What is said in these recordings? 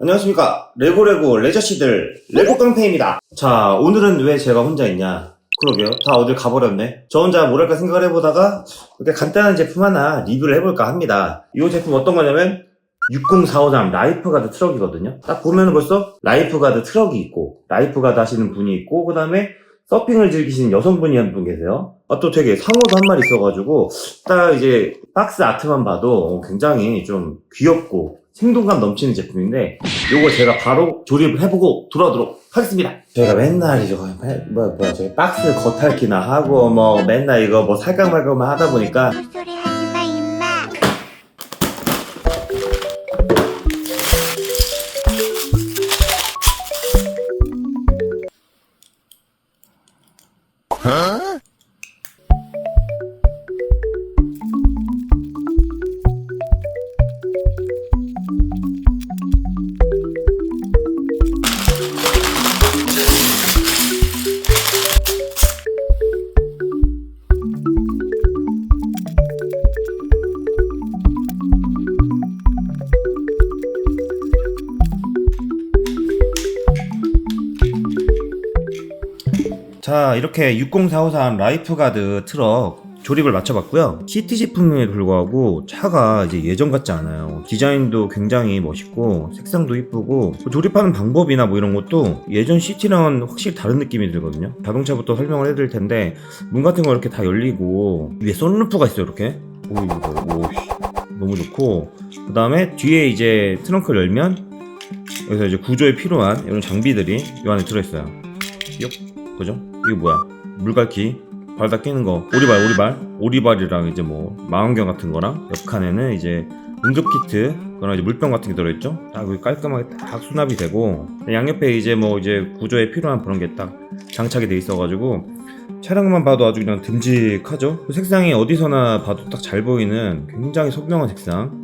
안녕하십니까. 레고레고 레저씨들 레고 깡패입니다. 자 오늘은 왜 제가 혼자 있냐? 그러게요. 다 어딜 가버렸네. 저 혼자 뭘 할까 생각을 해보다가 이렇게 간단한 제품 하나 리뷰를 해볼까 합니다. 이 제품 어떤 거냐면 60453 라이프가드 트럭이거든요. 딱 보면 벌써 라이프가드 트럭이 있고 라이프가드 하시는 분이 있고 그 다음에 서핑을 즐기시는 여성분이 한 분 계세요. 아, 또 되게 상어도 한 마리 있어가지고 딱 이제 박스 아트만 봐도 굉장히 좀 귀엽고 생동감 넘치는 제품인데 요거 제가 바로 조립을 해보고 돌아오도록 하겠습니다. 저희가 맨날 이제 뭐, 뭐, 저 박스 겉핥기나 하고 뭐 맨날 이거 뭐 살까 말까만 하다 보니까 자 이렇게 60453 라이프가드 트럭 조립을 마쳐봤고요. 제품임에도 불구하고 차가 이제 예전 같지 않아요. 디자인도 굉장히 멋있고 색상도 이쁘고 뭐 조립하는 방법이나 뭐 이런 것도 예전 시티랑은 확실히 다른 느낌이 들거든요. 자동차부터 설명을 해드릴 텐데 문 같은 거 이렇게 다 열리고 위에 썬루프가 있어요 이렇게. 오 이거 오 씨, 너무 좋고. 그 다음에 뒤에 이제 트렁크를 열면 여기서 이제 구조에 필요한 이런 장비들이 이 안에 들어있어요. 요 그죠? 이거 뭐야? 물갈퀴? 발 다 끼는 거. 오리발 오리발? 오리발이랑 이제 뭐 망원경 같은 거랑 옆 칸에는 이제 응급 키트 그런 이제 물병 같은 게 들어있죠? 딱 여기 깔끔하게 딱 수납이 되고 양옆에 이제 뭐 이제 구조에 필요한 그런 게 딱 장착이 돼 있어가지고 차량만 봐도 아주 그냥 듬직하죠? 그 색상이 어디서나 봐도 딱 잘 보이는 굉장히 선명한 색상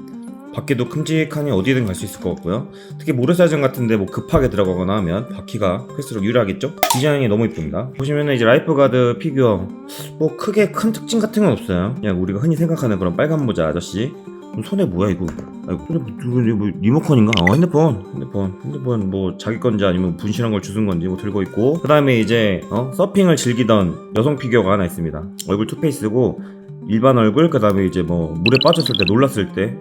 밖에도 큼직하니 어디든 갈 수 있을 것 같고요. 특히 모래사장 같은데 뭐 급하게 들어가거나 하면 바퀴가 클수록 유리하겠죠? 디자인이 너무 이쁩니다. 보시면은 이제 라이프가드 피규어 뭐 크게 큰 특징 같은 건 없어요. 그냥 우리가 흔히 생각하는 그런 빨간 모자 아저씨. 손에 뭐야 이거? 아이고 손에 뭐, 뭐 리모컨인가? 어 핸드폰, 핸드폰, 핸드폰 뭐 자기 건지 아니면 분실한 걸 주운 건지 뭐 들고 있고. 그 다음에 이제 어? 서핑을 즐기던 여성 피규어가 하나 있습니다. 얼굴 투페이스고 일반 얼굴 그 다음에 이제 뭐 물에 빠졌을 때 놀랐을 때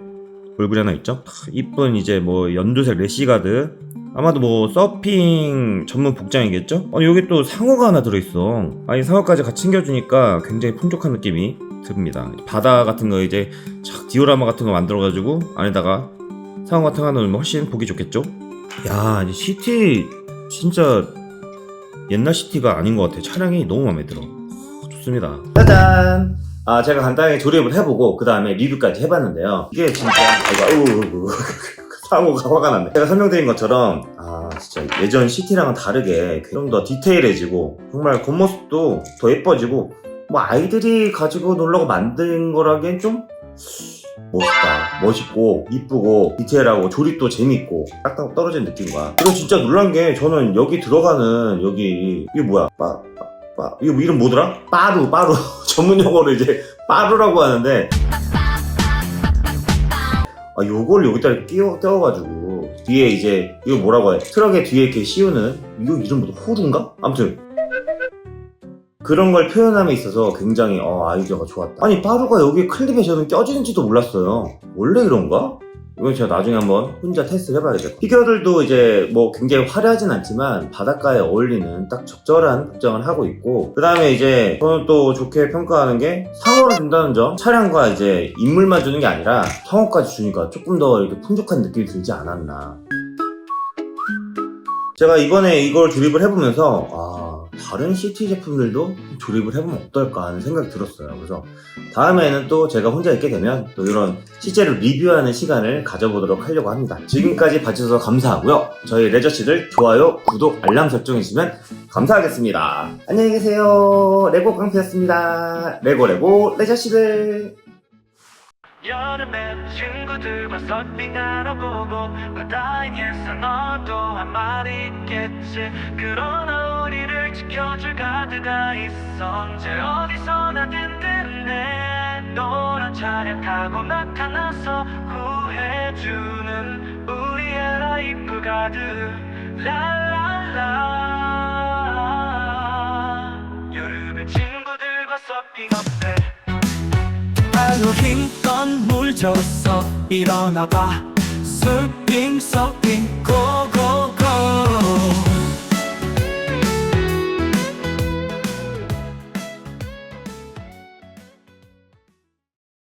얼굴이 하나 있죠? 탁, 이쁜 이제 뭐 연두색 레시가드. 아마도 뭐 서핑 전문 복장이겠죠? 아니 여기 또 상어가 하나 들어있어. 아니 상어까지 같이 챙겨주니까 굉장히 풍족한 느낌이 듭니다. 바다 같은 거 이제 착 디오라마 같은 거 만들어가지고 안에다가 상어 같은 거 하나 넣으면 훨씬 보기 좋겠죠? 야 시티 진짜 옛날 시티가 아닌 것 같아. 차량이 너무 마음에 들어. 좋습니다. 짜잔 아, 제가 간단하게 조립을 해보고, 그 다음에 리뷰까지 해봤는데요. 이게 진짜, 아이고, 상호가 화가 났네. 제가 설명드린 것처럼, 아, 진짜 예전 시티랑은 다르게 좀 더 디테일해지고, 정말 겉모습도 더 예뻐지고, 뭐 아이들이 가지고 놀라고 만든 거라기엔 좀, 멋있다. 멋있고, 이쁘고, 디테일하고, 조립도 재밌고, 딱딱 떨어진 느낌과. 그리고 진짜 놀란 게, 저는 여기 들어가는, 여기, 이게 뭐야, 빠, 빠, 빠, 이거 이름 뭐더라? 빠루, 빠루. 전문 용어로 이제 빠루라고 하는데 아 요걸 여기다 끼워 떼어가지고 뒤에 이제 이거 뭐라고 해 트럭에 뒤에 이렇게 씌우는 이거 이름 뭐죠 호루인가? 아무튼 그런 걸 표현함에 있어서 굉장히 어, 아이디어가 좋았다 아니 빠루가 여기 클립에 저는 껴지는지도 몰랐어요 원래 이런가? 이건 제가 나중에 한번 혼자 테스트를 해봐야겠다. 피규어들도 이제 뭐 굉장히 화려하진 않지만 바닷가에 어울리는 딱 적절한 복장을 하고 있고 그 다음에 이제 저는 또 좋게 평가하는 게 상어를 준다는 점 차량과 이제 인물만 주는 게 아니라 상어까지 주니까 조금 더 이렇게 풍족한 느낌이 들지 않았나. 제가 이번에 이걸 조립을 해보면서 아 다른 CT 제품들도 조립을 해보면 어떨까 하는 생각이 들었어요. 그래서 다음에는 또 제가 혼자 있게 되면 또 이런 실제로 리뷰하는 시간을 가져보도록 하려고 합니다. 지금까지 봐주셔서 감사하고요. 저희 레저씨들 좋아요, 구독, 알람 설정 해주시면 감사하겠습니다. 안녕히 계세요. 레고 깡패였습니다. 레고 레고 레저씨들. 여름에 친구들과 서핑하러 보고 바다에서 너도 한 마리 있겠지 그러나 우리를 지켜줄 가드가 있어. 언제 어디서나 든든해. 노란 차량 타고 나타나서 구해주는 우리의 라이프 가드. 랄랄라. 여름에 친구들과 서핑업해 나도 힘껏 물 줬어. 일어나봐. 서핑 서핑 고고.